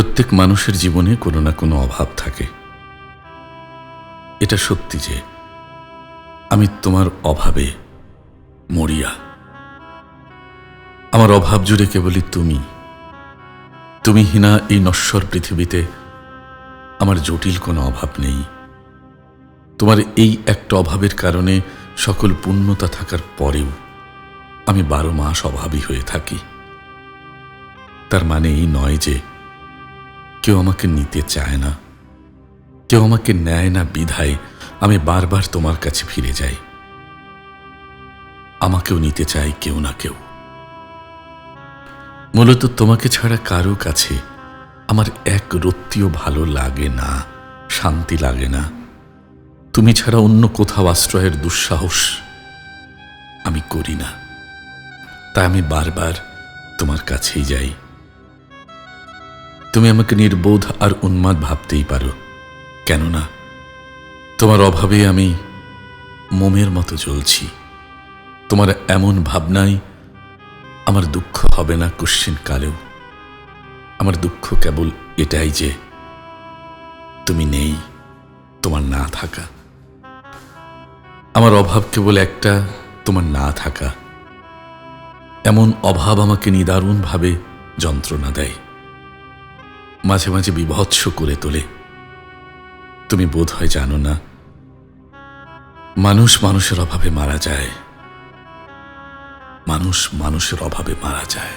প্রত্যেক মানুষের জীবনে কোনো না কোনো অভাব থাকে। এটা সত্যি যে, আমি তোমার অভাবে মরিয়া। আমার অভাব জুড়ে কেবলই তুমি। তুমি হিনা এই নশ্বর পৃথিবীতে। আমার জটিল কোনো অভাব নেই। তোমার এই একটা অভাবের কারণে সকল পূর্ণতা থাকার পরেও আমি বারো মাস অভাবী হয়ে থাকি। তার মানে এই নয় যে কেউ আমাকে নিতে চায় না। কেউ আমাকে নেয় না বিধায় আমি বারবার তোমার কাছে ফিরে যাই। আমাকেও নিতে চায় কেউ না কেউ। মূলত তোমাকে ছাড়া কারও কাছে আমার এক রত্তিও ভালো লাগে না, শান্তি লাগে না। তুমি ছাড়া অন্য কোথাও আশ্রয়ের দুঃসাহস আমি করি না। তাই আমি বারবার তোমার কাছেই যাই। তুমি আমাকে নির্বোধ আর উন্মাদ ভাবতেই পারো, কেননা তোমার অভাবে আমি মোমের মতো চলছি তোমার এমন ভাবনাই আমার দুঃখ হবে না কুশ্চিন কালেও। আমার দুঃখ কেবল এটাই যে তুমি নেই, তোমার না থাকা। আমার অভাব কেবল একটা, তোমার না থাকা। এমন অভাব আমাকে নিদারুণভাবে যন্ত্রণা দেয়। মাঝে মাঝে বিভৎস করে তোলে। তুমি বোধ হয় জানো না, মানুষ মানুষের অভাবে মারা যায়। মানুষ মানুষের অভাবে মারা যায়।